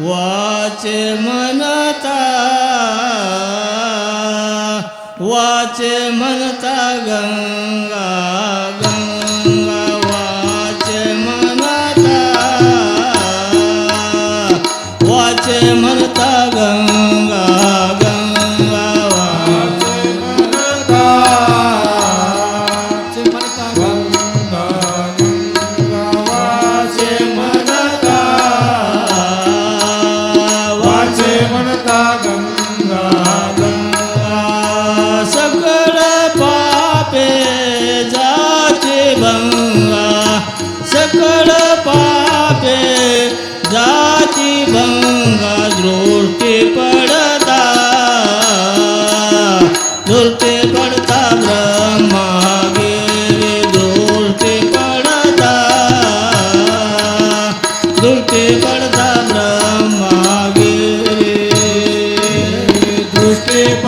वाचे मनता वाचे मनता गंगा गंगा वाचे मनता वाचे मनता गंगा. सकळ पापे जाती भंग दृष्टी पडता. दृष्टी पडता ब्रह्मा गिरी दृष्टी पडता. दृष्टी पडता ब्रह्मा गिरी दृष्टी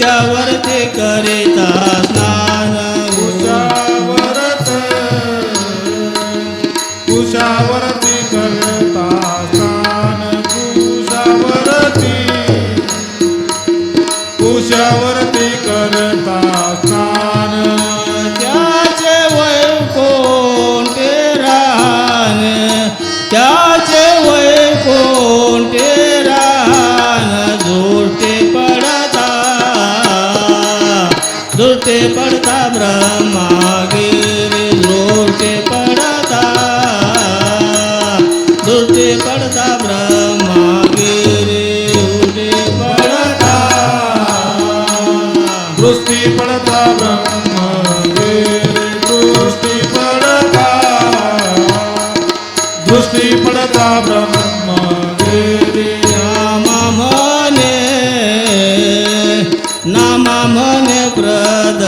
ते कुशावर ते करिता स्नान कोशावर ते कुशावर ते करिता स्नान उषावरती कुशावरती लोटे पढ़ता ब्रह्मा, गिरे लोटे पड़ता पढ़ता। पड़ता ब्रह्मा, गिरे लोटे पढ़ता। दृष्टि पड़ता ब्रह्मा, गिरे दृष्टि पढ़ता। दृष्टि पड़ता ब्रह्मा, गिरे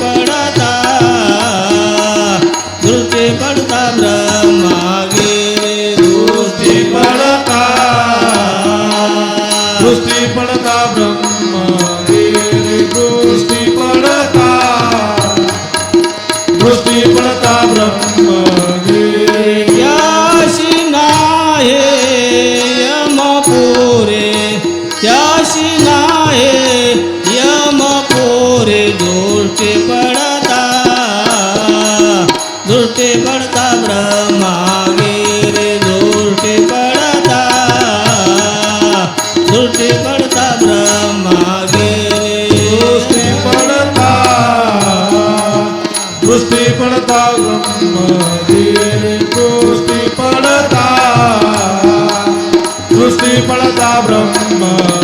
पढ़ता दूर पढ़ता ब्रह्मा गे दूर से पढ़ता दूर से पढ़ता ब्रह्मा गे ब्रह्मा गे याशिना है यम पूरे याशिना दुर्टे पडता दुर्टे पडता ब्रह्मा गिरे पडता दुर्टे पडता ब्रह्मा दृष्टी पडता दृष्टी पडता ब्रह्म दृष्टी पडता दृष्टी पडता ब्रह्म